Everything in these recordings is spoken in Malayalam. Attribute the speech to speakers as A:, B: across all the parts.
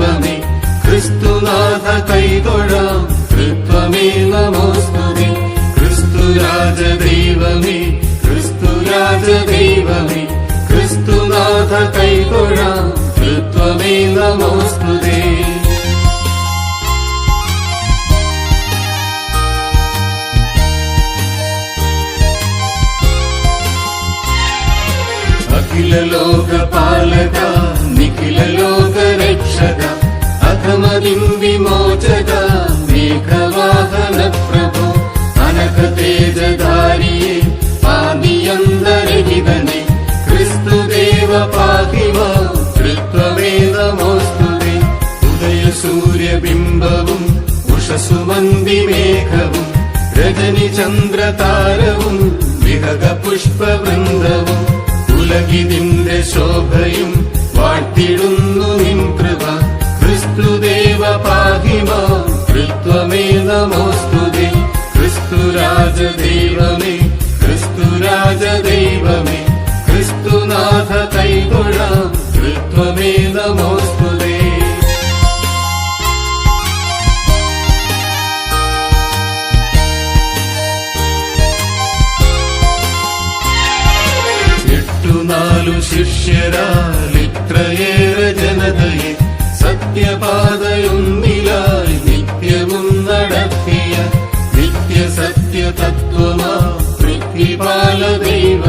A: ദൈവമേ ക്രിസ്തുനാഥ കൈതൊഴാം കൃത്വമേ നമോസ്തുതി. ക്രിസ്തുരാജ ദൈവമേ ക്രിസ്തുരാജ ദൈവമേ ക്രിസ്തുനാഥ കൈതൊഴാം കൃത്വമേ നമോസ്തുതേ. അഖില ലോക പാലക അധമതിം വിമോചക മേഘവാഹന പ്രഭു അനക തേജധാരിയെ പാതിയന്തരഹിതനെ ക്രിസ്തുദേവ പാഹിമ തൃത്വമേ നമോസ്തുതേ ഉദയ സൂര്യബിംബവും ഉഷസുമന്തി മേഘവും രജനി ചന്ദ്രതാരവും വിഹക പുഷ്പവൃന്ദവും ഉലകിതിന്റെ ശോഭയും വാഴ്ത്തിടുന്നു നിൻ കൃപ. ക്രിസ്തുദേവ പാഹിമ കൃത്വമേ നമോസ്തുതേ ക്രിസ്തുരാജ ദൈവമേ ക്രിസ്തുരാജ ദൈവമേ ക്രിസ്തുനാഥ കൈതൊഴാം കൃത്വമേ നമോസ്തുതേ എട്ടു നാലു ശിഷ്യരാൽ ഇത്രയേറെ ജനതയെ
B: प्रतिपालदेव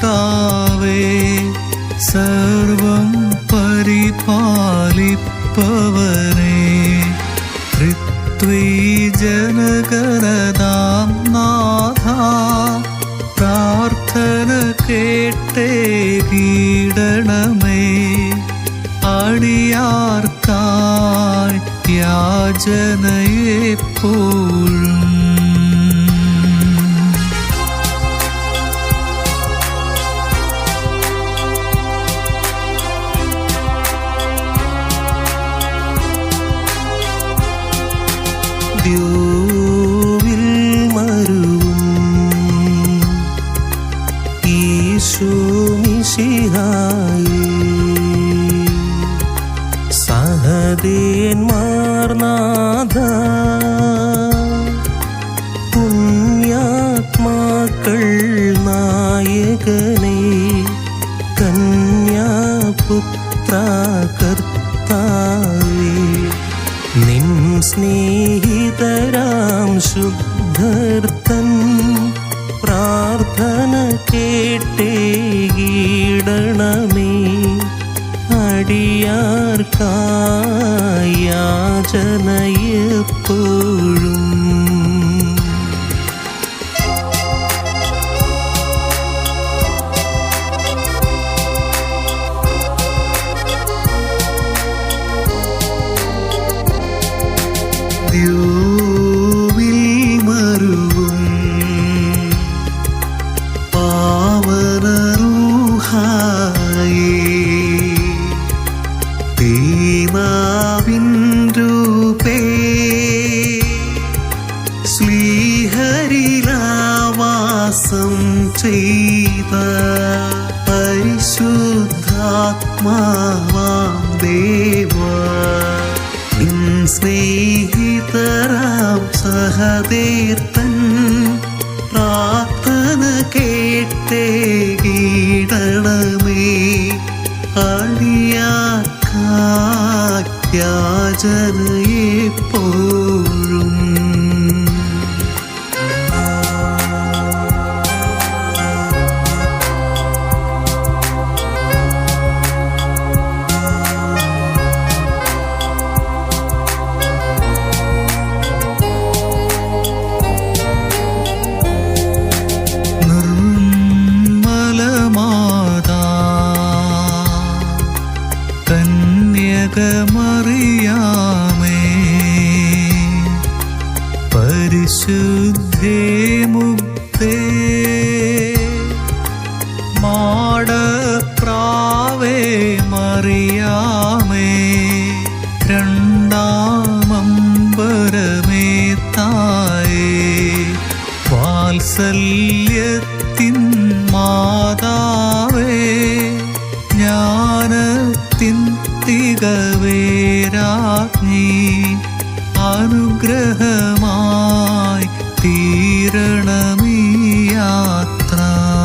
B: കർത്താവേ സർവം പരിപാലിപ്പവനേ. ത്രിത്വീജനകരതാം നാഥ പ്രാർത്ഥന കേട്ടേ കീടണമേ അടിയാർക്കായി യാചനയെപ്പോഴും
C: സ്നേഹിതരാം ശുദ്ധർത്തൻ. പ്രാർത്ഥന കേട്ടേകീടണമേ അടിയാർക്കായാചനയെപ്പോഴും തീനാവിൻ രൂപേ. ശ്രീഹരിലാവാസം ചെയ്ത പരിശുദ്ധാത്മാവാം ദേവ. സ്നേഹിതരാം സഹതീർത്തൻ പ്രാർത്ഥന കേട്ടേ കീടണമേ അടിയാക്കാജനയെപ്പോഴും